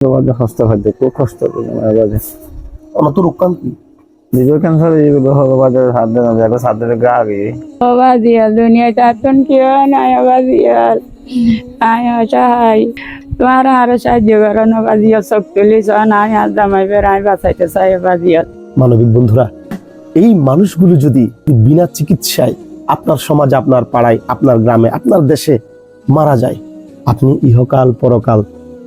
বাজে হয় খুব কষ্ট বাজে আমার তো রোকান কি নিজের ক্যান্সার এইগুলো হলো বাজে হাত দেন দেখো হাত দিলে গা আগে বাজিয়াল দুনিয়ায় তাতন কেউ নাই বাজিয়াল আয় তোমার আরও সাহায্য করো না বাজিয়াল সব তুলিস নাই আর দামাই বেড়াই বাঁচাইতে চাই বাজিয়াল মানবিক বন্ধুরা এই মানুষগুলো যদি বিনা চিকিৎসায় আপনার সমাজ আপনার পাড়ায় আপনার গ্রামে আপনার দেশে মারা যায় আপনি ইহকাল পরকাল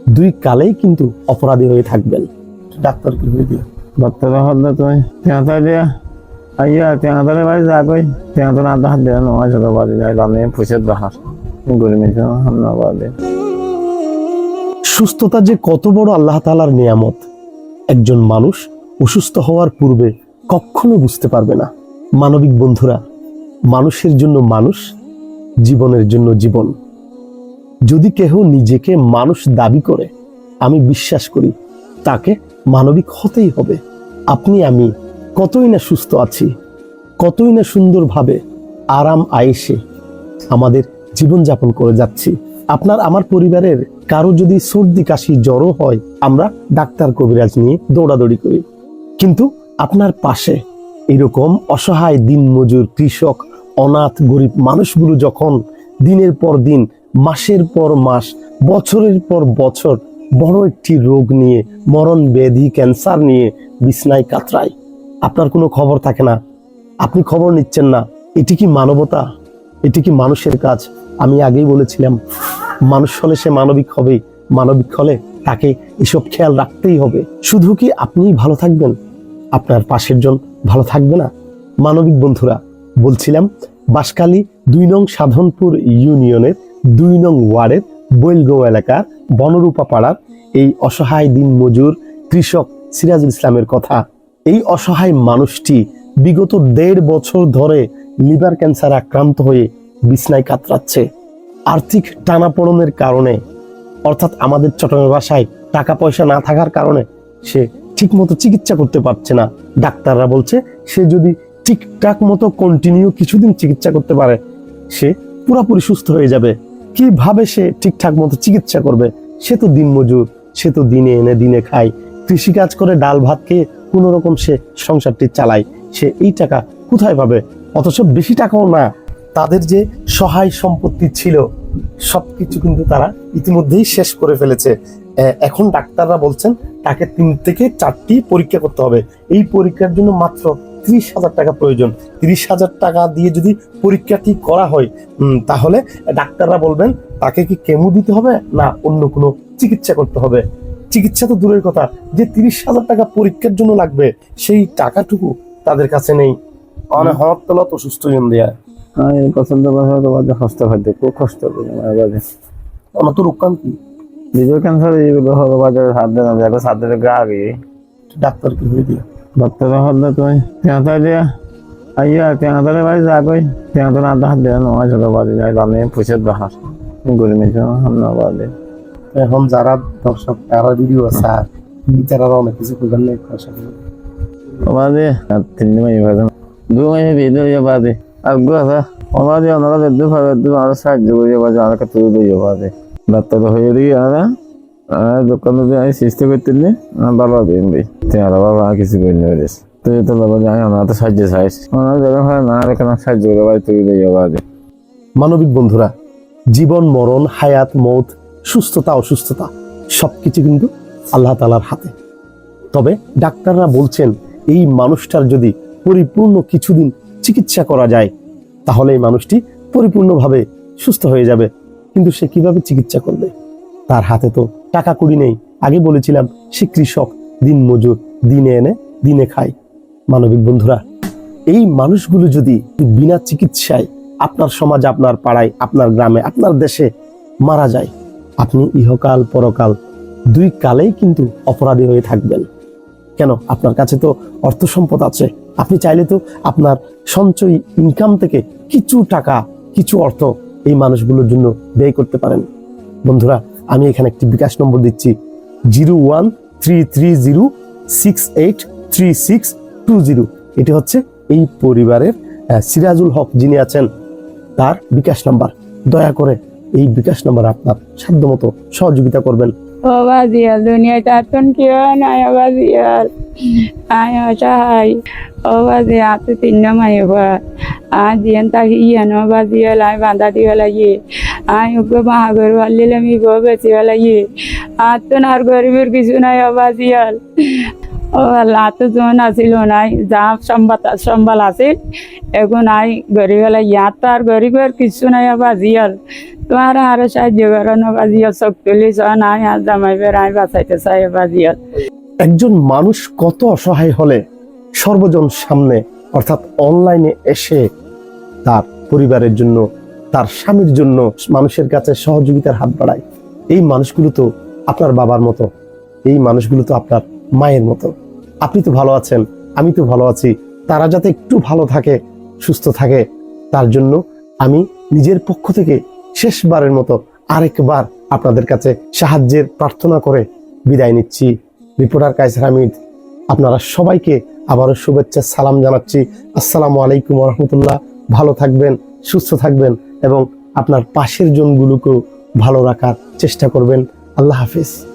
দুই কালেই কিন্তু অপরাধী হয়ে থাকবেন। ডাক্তার কি হয়ে দিয়ে বাচ্চারা হলে তুমি তেঁতা দিয়া। আইয়া বাড়ি যা কই। তেঁতালে আধা হাত দেওয়া নয় সেটা বাড়ি যায়। আমি পুষে বাহার গড়ি মিশে হামনা বাদে সুস্থতা যে কত বড় আল্লাহ তালার নিয়ামত। একজন মানুষ অসুস্থ হওয়ার পূর্বে কখনো বুঝতে পারবে না। মানবিক বন্ধুরা মানুষের জন্য মানুষ জীবনের জন্য জীবন। যদি কেহ নিজেকে মানুষ দাবি করে, আমি বিশ্বাস করি তাকে মানবিক হতেই হবে। আপনি, আমি কতই না সুস্থ আছি, কতই না সুন্দরভাবে আরাম আয়েসে আমাদের জীবনযাপন করে যাচ্ছি। আপনার, আমার পরিবারের কারও যদি সর্দি, কাশি, জ্বরও হয়, আমরা ডাক্তার কবিরাজ নিয়ে দৌড়াদৌড়ি করি। কিন্তু আপনার পাশে এরকম অসহায় দিনমজুর কৃষক, অনাথ, গরিব মানুষগুলো যখন দিনের পর দিন মাসের পর মাস, বছরের পর বছর বড় একটি রোগ নিয়ে, মরণ ব্যাধি ক্যান্সার নিয়ে বিছনায় কাতরায়। আপনার কোনো খবর থাকে না। আপনি খবর নিচ্ছেন না। এটি কি মানবতা? এটি কি মানুষের কাজ? আমি আগেই বলেছিলাম, মানুষ হলে সে মানবিক হবে, মানবিক হলে তাকে এসব খেয়াল রাখতেই হবে। শুধু কি আপনিই ভালো থাকবেন? আপনার পাশের জন ভালো থাকবে না? মানবিক বন্ধুরা, বলছিলাম, বাসকালী দুই নং সাধনপুর ইউনিয়নের দুই নং ওয়ার্ডের বৈলগাঁও এলাকার বনরূপা পাড়ার এই অসহায় দিন মজুর কৃষক সিরাজুল ইসলামের কথা। এই অসহায় মানুষটি বিগত দেড় বছর ধরে লিভার ক্যান্সার আক্রান্ত হয়ে বিছনায় কাতরাচ্ছে। আর্থিক টানাপোড়নের কারণে, অর্থাৎ আমাদের চট্টগ্রাম ভাষায় টাকা পয়সা না থাকার কারণে সে ঠিকমতো চিকিৎসা করতে পারছে না। ডাক্তাররা বলছে, সে যদি ঠিকঠাক মতো কন্টিনিউ কিছুদিন চিকিৎসা করতে পারে, সে পুরোপুরি সুস্থ হয়ে যাবে। কীভাবে সে ঠিকঠাক মতো চিকিৎসা করবে? সে তো দিনমজুর সে তো দিনে এনে দিনে খায়। কৃষিকাজ করে ডাল ভাত খেয়ে কোনো রকম সে সংসারটি চালায়। সে এই টাকা কোথায় পাবে? অথচ বেশি টাকাও না। তাদের যে সহায় সম্পত্তি ছিল, সবকিছু কিন্তু তারা ইতিমধ্যেই শেষ করে ফেলেছে। এখন ডাক্তাররা বলছেন, তাকে তিন থেকে চারটি পরীক্ষা করতে হবে। এই পরীক্ষার জন্য মাত্র ত্রিশ হাজার টাকা প্রয়োজন। ত্রিশ হাজার টাকা দিয়ে যদি পরীক্ষাটি করা হয় তাহলে ডাক্তাররা বলবেন তাকে কি কেমো দিতে হবে না অন্য কোনো চিকিৎসা করতে হবে? চিকিৎসা তো দূরের কথা যে তিরিশ হাজার টাকা পরীক্ষার জন্য লাগবে সেই টাকাটুকু তাদের কাছে নেই। অনেক হওয়ার তলত অসুস্থ হয়ে দেয়া। আমি পছন্দ তো হয় খুব কষ্ট আমার তো রোকান কি? নিজের ক্যান্সার হাত দেন দেখো গা আগে ডাক্তার কি হয়ে দিয়ে বাচ্চারা হলে তুমি তেঁতা দিয়া আইয়া তেঁতালে বাড়ি যা কই তেঁতালে আধা হাত দেওয়া নয় সেটা বাড়ি যায় আমি পুষে বাহার হামনা বাদে এখন যারা দর্শক তারা ভিডিও আর বিচারা অনেক কিছু করবেন না বাদে আর তিন মাই বাদে দু মাই ভিডিও বাদে আর গো আছে ওবাদে ওনারা দু ভাবে দু আর সাহায্য করিয়ে বাজে আর কত দিয়ে বাদে ডাক্তার হয়ে দিয়ে আর দোকানে করতেলি ভালো তেরা বাবা কিছু তুই তো বাবা তো সাহায্য ওনারা যেন হয় না, আর এখানে সাহায্য করে তুই মানবিক বন্ধুরা, জীবন, মরণ, হায়াত, মৌত, সুস্থতা, অসুস্থতা, সবকিছু কিন্তু আল্লাহ তালার হাতে। তবে ডাক্তাররা বলছেন, এই মানুষটার যদি পরিপূর্ণ কিছুদিন চিকিৎসা করা যায়, তাহলে এই মানুষটি পরিপূর্ণভাবে সুস্থ হয়ে যাবে। কিন্তু সে কীভাবে চিকিৎসা করবে? তার হাতে তো টাকা কুড়ি নেই। আগে বলেছিলাম, সে কৃষক, দিন মজুর, দিনে এনে, দিনে খায়। মানবিক বন্ধুরা, এই মানুষগুলো যদি বিনা চিকিৎসায় আপনার সমাজে, আপনার পাড়ায়, আপনার গ্রামে, আপনার দেশে মারা যায়, আপনি ইহকাল, পরকাল দুই কালেই কিন্তু অপরাধী হয়ে থাকবেন। কেন? আপনার কাছে তো অর্থ সম্পদ আছে। আপনি চাইলে তো আপনার সঞ্চয় ইনকাম থেকে কিছু টাকা, কিছু অর্থ এই মানুষগুলোর জন্য ব্যয় করতে পারেন। বন্ধুরা আমি এখানে একটি বিকাশ নম্বর দিচ্ছি zero one three three zero six eight three six two zero. এটি হচ্ছে এই পরিবারের সিরাজুল হক যিনি আছেন, তার বিকাশ নাম্বার। দয়া করে এই বিকাশ নাম্বার আপনার সাধ্যমতো সহযোগিতা করবেন। ও ও তিন বাঁধা দিয়ে লাগে আয় ওকে মাহাগর বাল্লিলে আমি গো বেঁচে লাগে আর তো আর গরিবের কিছু নাই ও বাজিয়াল ও আল্লাহ তো আছিল নাই, যা সম্বাদ সম্বল আছিল, এখন আই গরিব ইয়াত তো আর গরিবের কিছু নাই বাজিয়াল তোমার আরও সাহায্য করো না বাজিয়াল চোখ তুলিস নাই আর জামাই বেড়াই বাঁচাইতে চাই বাজিয়াল একজন মানুষ কত অসহায় হলে সর্বজন সামনে, অর্থাৎ অনলাইনে এসে তার পরিবারের জন্য তার স্বামীর জন্য মানুষের কাছে সহযোগিতার হাত বাড়ায়। এই মানুষগুলো তো আপনার বাবার মতো। এই মানুষগুলো তো আপনার মায়ের মতো। আপনি তো ভালো আছেন, আমি তো ভালো আছি। তারা যাতে একটু ভালো থাকে, সুস্থ থাকে, তার জন্য আমি নিজের পক্ষ থেকে শেষবারের মতো আরেকবার আপনাদের কাছে সাহায্যের প্রার্থনা করে বিদায় নিচ্ছি। রিপোর্টার কাইসার হামিদ, আপনারা সবাইকে আবারও শুভেচ্ছা, সালাম জানাচ্ছি। আসসালামু আলাইকুম রহমতুল্লাহ। ভালো থাকবেন, সুস্থ থাকবেন। এবং আপনার পাশের জনগুলোকেও ভালো রাখার চেষ্টা করবেন। আল্লাহ হাফিজ।